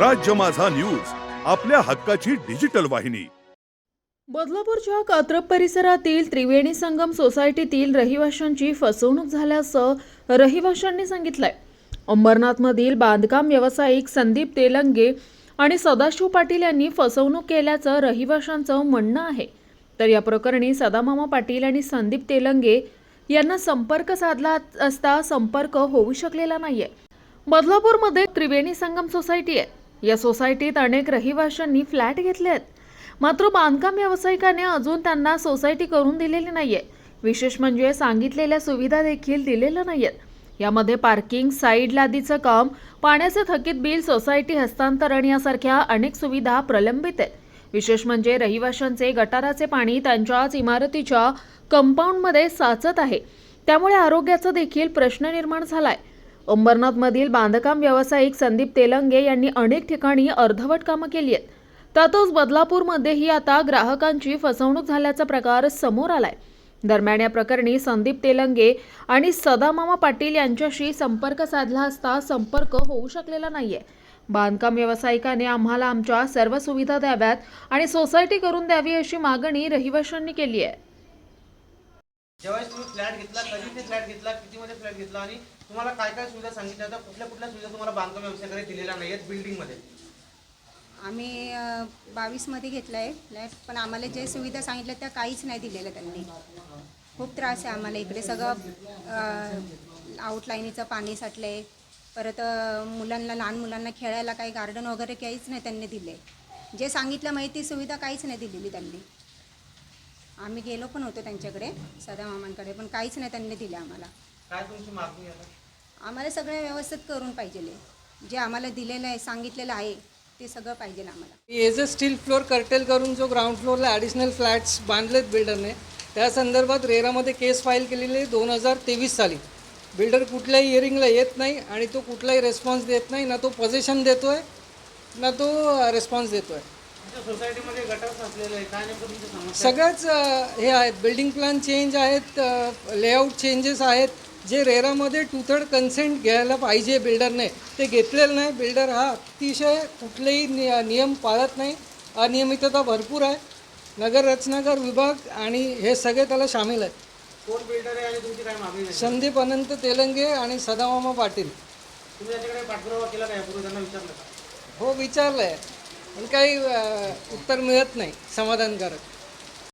राज्य माझा न्यूज आपल्या हक्काची डिजिटल वाहिनी. बदलापूरच्या कात्रप परिसरातील त्रिवेणी संगम सोसायटीतील रहिवाशांची फसवणूक झाल्याचं रहिवाशांनी सांगितलंय. अंबरनाथमधील बांधकाम व्यावसायिक संदीप तेलंगे आणि सदाशिव पाटील यांनी फसवणूक केल्याचं रहिवाशांचं म्हणणं आहे. तर या प्रकरणी सदामामा पाटील आणि संदीप तेलंगे यांना संपर्क साधला असता संपर्क होऊ शकलेला नाहीये. बदलापूरमध्ये त्रिवेणी संगम सोसायटी आहे. या सोसायटीत अनेक रहिवाशांनी फ्लॅट घेतले आहेत. मात्र बांधकाम व्यावसायिकाने अजून त्यांना सोसायटी करून दिलेली नाही आहे विशेष म्हणजे सांगितलेल्या सुविधा देखील दिलेल्या आहेत यामध्ये पार्किंग साईड लादीचं काम पाण्याचे थकीत बिल सोसायटी हस्तांतरण यासारख्या अनेक सुविधा प्रलंबित आहेत. विशेष म्हणजे रहिवाशांचे गटाराचे पाणी त्यांच्याच इमारतीच्या कंपाऊंडमध्ये साचत आहे. त्यामुळे आरोग्याचा देखील प्रश्न निर्माण झालाय. अंबरनाथमधील बांधकाम व्यावसायिक संदीप तेलंगे यांनी अनेक ठिकाणी अर्धवट कामं केली आहेत. त्यातच बदलापूरमध्येही आता ग्राहकांची फसवणूक झाल्याचा प्रकार समोर आलाय. दरम्यान या प्रकरणी संदीप तेलंगे आणि सदामामा पाटील यांच्याशी संपर्क साधला असता संपर्क होऊ शकलेला नाहीये. बांधकाम व्यावसायिकाने आम्हाला आमच्या सर्व सुविधा द्याव्यात आणि सोसायटी करून द्यावी अशी मागणी रहिवाशांनी केली आहे. ज्यावेळेस तुम्ही फ्लॅट घेतला कधी ते फ्लॅट घेतला कितीमध्ये फ्लॅट घेतला आणि तुम्हाला काय काय सुविधा सांगितल्या होत्या कुठल्या कुठल्या सुविधा तुम्हाला बांधकाम व्यवसायाकडे दिलेल्या नाही आहेत बिल्डिंगमध्ये? आम्ही बावीसमध्ये घेतला आहे फ्लॅट पण आम्हाला जे सुविधा सांगितल्या त्या काहीच नाही दिलेल्या त्यांनी. खूप त्रास आहे आम्हाला इकडे. सगळं आउटलाईनीचं पाणी साठलं आहे परत मुलांना लहान मुलांना खेळायला काही गार्डन वगैरे काहीच नाही त्यांनी दिले. जे सांगितलं माहिती सुविधा काहीच नाही दिलेली त्यांनी. आम्ही गेलो पण होतो त्यांच्याकडे सदा मामांकडे पण काहीच नाही त्यांनी दिले आम्हाला. काय तुमची मागणी आहे? आम्हाला सगळं व्यवस्थित करून पाहिजे जे आम्हाला दिलेलं आहे सांगितलेलं आहे ते सगळं पाहिजे आम्हाला. एज अ स्टील फ्लोअर कर्टेल करून जो ग्राउंड फ्लोअरला ॲडिशनल फ्लॅट्स बांधलेत बिल्डरने त्या संदर्भात रेरामध्ये केस फाईल केलेली आहे दोन हजार तेवीस साली. बिल्डर कुठल्याही हिअरिंगला येत नाही आणि तो कुठलाही रेस्पॉन्स देत नाही ना तो पोझिशन देतो आहे ना तो रेस्पॉन्स देतो आहे सोसायटीमध्ये गटर साचलेले आहे काय नेमकं तुमची समस्या सगळ्याच अ, हे आहेत. बिल्डिंग प्लॅन चेंज आहेत लेआउट चेंजेस आहेत. जे रेरामध्ये टू थर्ड कन्सेंट घ्यायला पाहिजे बिल्डरने ते घेतलेलं नाही. बिल्डर हा अतिशय कुठलेही नि नियम पाळत नाही. अनियमितता भरपूर आहे. नगर रचनाकार विभाग आणि हे सगळे त्याला सामील आहेत. कोण बिल्डर आहे आणि तुमची काय मागणी आहे? संदीप अनंत तेलंगे आणि सदामामा पाटील. तुम्ही याच्याकडे पाठपुरावा केला त्यांना विचारलं का? हो विचारलं आहे आणि काही उत्तर मिळत नाही. समाधानकारक.